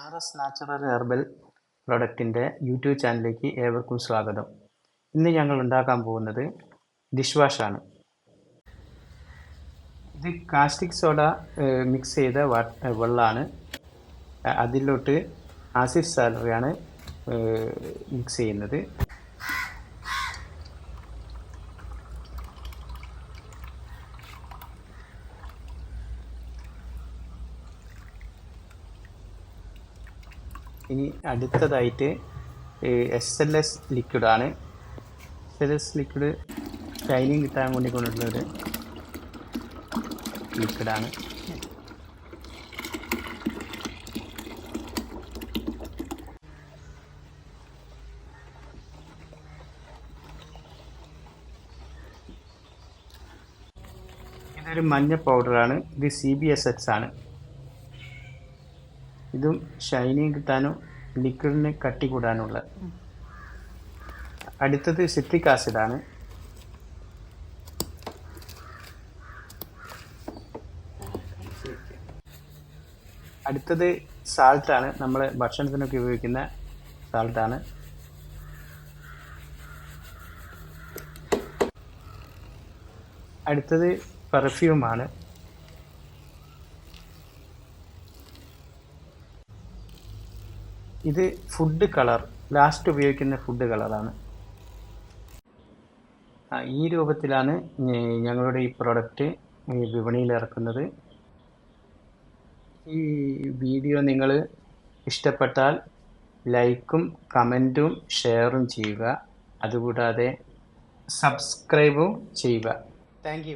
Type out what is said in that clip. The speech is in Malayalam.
ആർ എസ് നാച്ചുറൽ ഹെർബൽ പ്രൊഡക്റ്റിന്റെ യൂട്യൂബ് ചാനലിലേക്ക് ഏവർക്കും സ്വാഗതം. ഇന്ന് ഞങ്ങൾ ഉണ്ടാക്കാൻ പോകുന്നത് ഡിഷ് വാഷാണ് ഇത് കാസ്റ്റിക് സോഡ മിക്സ് ചെയ്ത വെള്ളമാണ് അതിലോട്ട് ആസിഫ് സാലറിയാണ് മിക്സ് ചെയ്യുന്നത്. ഇനി അടുത്തതായിട്ട് S L S ലിക്വിഡാണ് S L S liquid shining കിട്ടാൻ വേണ്ടി കൊണ്ടുള്ളൊരു ലിക്വിഡാണ് ഇതൊരു മഞ്ഞ പൗഡറാണ് ഇത് സി ബി എസ് എക്സ് ആണ്. ഇതും ഷൈനിങ് കിട്ടാനും ലിക്വിഡിന് കട്ടി കൂടാനുള്ള അടുത്തത് സിട്രിക് ആസിഡാണ്. അടുത്തത് സാൾട്ടാണ്. നമ്മൾ ഭക്ഷണത്തിനൊക്കെ ഉപയോഗിക്കുന്ന സാൾട്ടാണ്. അടുത്തത് പെർഫ്യൂമാണ്. ഇത് ഫുഡ് കളർ ലാസ്റ്റ് ഉപയോഗിക്കുന്ന ഫുഡ് കളറാണ് ഈ രൂപത്തിലാണ് ഞങ്ങളുടെ ഈ പ്രോഡക്റ്റ് വിപണിയിൽ ഇറക്കുന്നത്. ഈ വീഡിയോ നിങ്ങൾ ഇഷ്ടപ്പെട്ടാൽ ലൈക്കും കമന്റും ഷെയറും ചെയ്യുക. അതുകൂടാതെ സബ്സ്ക്രൈബും ചെയ്യുക. താങ്ക്